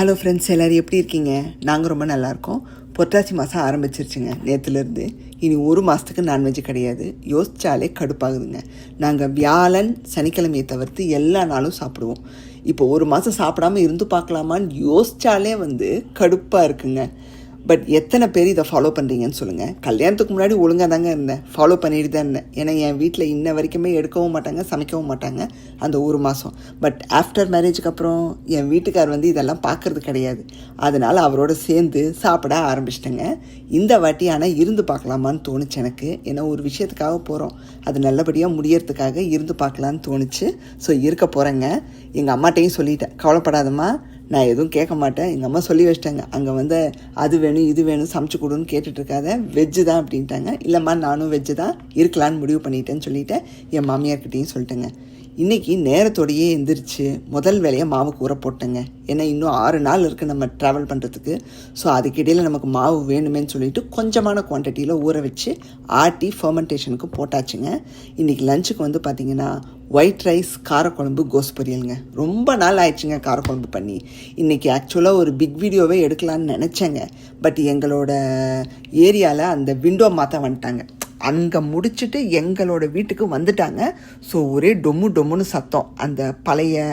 Hello friends எல்லோரும் எப்படி இருக்கீங்க? நாங்கள் ரொம்ப நல்லாயிருக்கோம் பொட்டாசி மாதம் ஆரம்பிச்சிருச்சுங்க நேற்றுலேருந்து இனி ஒரு மாதத்துக்கு நான்வெஜ் கிடையாது. யோசித்தாலே கடுப்பாகுதுங்க. நாங்கள் வியாழன் சனிக்கிழமையை தவிர்த்து எல்லா நாளும் சாப்பிடுவோம். இப்போ ஒரு மாதம் சாப்பிடாம இருந்து பார்க்கலாமான்னு யோசித்தாலே வந்து கடுப்பாக இருக்குங்க. பட் எத்தனை பேர் இதை ஃபாலோ பண்ணுறீங்கன்னு சொல்லுங்கள் கல்யாணத்துக்கு முன்னாடி ஒழுங்காக தாங்க இருந்தேன். ஃபாலோ பண்ணிட்டு தான் இருந்தேன். ஏன்னா என் வீட்டில் இன்ன வரைக்குமே எடுக்கவும் மாட்டாங்க சமைக்கவும் மாட்டாங்க அந்த ஒரு மாதம் பட் ஆஃப்டர் மேரேஜுக்கு அப்புறம் என் வீட்டுக்கார் வந்து இதெல்லாம் பார்க்குறது கிடையாது. அதனால் அவரோட சேர்ந்து சாப்பிட ஆரம்பிச்சிட்டேங்க. இந்த வாட்டி ஆனால் இருந்து பார்க்கலாமான்னு தோணுச்சு எனக்கு. ஏன்னா ஒரு விஷயத்துக்காக போகிறோம் அது நல்லபடியாக முடியறதுக்காக இருந்து பார்க்கலான்னு தோணுச்சு. ஸோ இருக்க போகிறேங்க எங்கள் அம்மாட்டையும் சொல்லிட்டேன். கவலைப்படாதம்மா. நான் எதுவும் கேட்க மாட்டேன். எங்கள் அம்மா சொல்லி வச்சிட்டாங்க. அங்கே வந்து அது வேணும் இது வேணும் சமைச்சு கொடுன்னு கேட்டுட்ருக்காத. வெஜ்ஜு தான் அப்படின்ட்டாங்க. இல்லைம்மா நானும் வெஜ்ஜு தான் இருக்கலான்னு முடிவு பண்ணிட்டேன்னு சொல்லிவிட்டேன் என் மாமியார்கிட்டையும் சொல்லிட்டேங்க. இன்றைக்கி நேரத்தோடையே எந்திரிச்சு முதல் வேலையை மாவுக்கு ஊற போட்டேங்க. ஏன்னா இன்னும் ஆறு நாள் இருக்குது நம்ம ட்ராவல் பண்ணுறதுக்கு ஸோ அதுக்கிடையில் நமக்கு மாவு வேணுமேன்னு சொல்லிட்டு கொஞ்சமான குவான்டிட்டியில் ஊற வச்சு ஆட்டி ஃபர்மெண்டேஷனுக்கு போட்டாச்சுங்க. இன்றைக்கி லஞ்சுக்கு வந்து பார்த்திங்கன்னா ஒயிட் ரைஸ் காரக்குழம்பு கோஸ் பொரியலுங்க. ரொம்ப நாள் ஆயிடுச்சுங்க காரக்குழம்பு பண்ணி. இன்றைக்கி ஆக்சுவலாக ஒரு பிக் வீடியோவே எடுக்கலான்னு நினச்சேங்க. பட் எங்களோட ஏரியாவில் அந்த விண்டோ மாற்ற வந்துட்டாங்க. அங்கே முடிச்சுட்டு எங்களோட வீட்டுக்கு வந்துட்டாங்க. ஸோ ஒரே டொம்மு டொம்முன்னு சத்தம். அந்த பழைய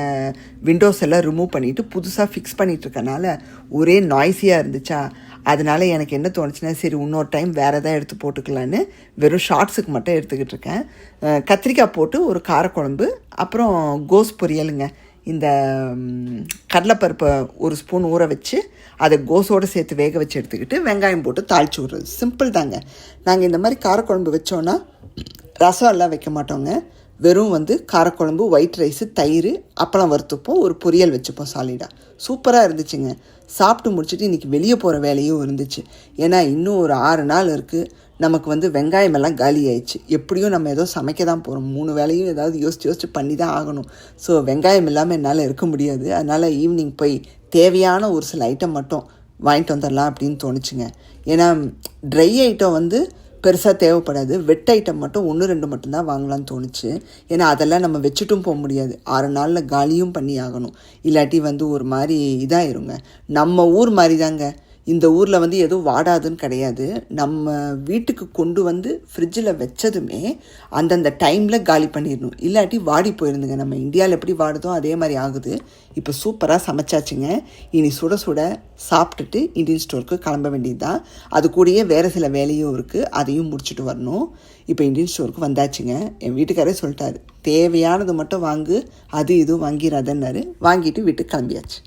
விண்டோஸ் எல்லாம் ரிமூவ் பண்ணிவிட்டு புதுசாக ஃபிக்ஸ் பண்ணிகிட்ருக்கனால ஒரே நாய்ஸியாக இருந்துச்சா? அதனால் எனக்கு என்ன தோணுச்சுன்னா சரி இன்னொரு டைம் வேறு எதாவது எடுத்து போட்டுக்கலான்னு வெறும் ஷார்ட்ஸுக்கு மட்டும் எடுத்துக்கிட்டு இருக்கேன். கத்திரிக்காய் போட்டு ஒரு காரக்குழம்பு அப்புறம் கோஸ் பொரியலுங்க. இந்த கடலைப்பருப்பை ஒரு ஸ்பூன் ஊற வச்சு அதை கோஸோடு சேர்த்து வேக வச்சு எடுத்துக்கிட்டு வெங்காயம் போட்டு தாளிச்சு விட்றது. சிம்பிள் தாங்க. நாங்கள் இந்த மாதிரி காரக்குழம்பு வச்சோன்னா ரசம் எல்லாம் வைக்க மாட்டோங்க. வெறும் வந்து காரக்குழம்பு ஒயிட் ரைஸு தயிர் அப்பளம் வறுத்துப்போம். ஒரு பொரியல் வச்சுப்போம் சாலிடாக சூப்பராக இருந்துச்சுங்க. சாப்பிட்டு முடிச்சுட்டு இன்றைக்கி வெளியே போகிற வேலையும் இருந்துச்சு. ஏன்னா இன்னும் ஒரு ஆறு நாள் இருக்குது நமக்கு வந்து வெங்காயம் எல்லாம் காலி ஆயிடுச்சு. எப்படியும் நம்ம ஏதோ சமைக்க தான் போகிறோம் மூணு வேலையும் ஏதாவது யோசிச்சு யோசிச்சு பண்ணி தான் ஆகணும். ஸோ வெங்காயம் இல்லாமல் என்னால் இருக்க முடியாது. அதனால் ஈவினிங் போய் தேவையான ஒரு சில ஐட்டம் மட்டும் வாங்கிட்டு வந்துடலாம் அப்படின்னு தோணுச்சுங்க. ஏன்னா ட்ரை ஐட்டம் வந்து பெருசாக தேவைப்படாது. வெட் ஐட்டம் மட்டும் ஒன்று ரெண்டு மட்டும்தான் வாங்கலாம்னு தோணுச்சு. ஏன்னா அதெல்லாம் நம்ம வச்சுட்டும் போக முடியாது. ஆறு நாளில் காலியும் பண்ணி ஆகணும். இல்லாட்டி வந்து ஒரு மாதிரி இதாயிருங்க. நம்ம ஊர் மாதிரி தாங்க இந்த ஊரில் வந்து எதுவும் வாடாதுன்னு கிடையாது. நம்ம வீட்டுக்கு கொண்டு வந்து ஃப்ரிட்ஜில் வச்சதுமே அந்தந்த டைமில் காலி பண்ணிடணும். இல்லாட்டி வாடி போயிருந்துங்க. நம்ம இந்தியாவில் எப்படி வாடுதோ அதே மாதிரி ஆகுது. இப்போ சூப்பராக சமைச்சாச்சுங்க. இனி சுட சுட சாப்பிட்டுட்டு இந்தியன் ஸ்டோருக்கு கிளம்ப வேண்டியது தான் அது கூடயே வேறு சில வேலையும் இருக்குது அதையும் முடிச்சுட்டு வரணும். இப்போ இந்தியன் ஸ்டோருக்கு வந்தாச்சுங்க. என் வீட்டுக்காரே சொல்லிட்டாரு. தேவையானது மட்டும் வாங்கு. அது இது வாங்கிடாதன்னாரு வாங்கிட்டு வீட்டுக்கு கிளம்பியாச்சு.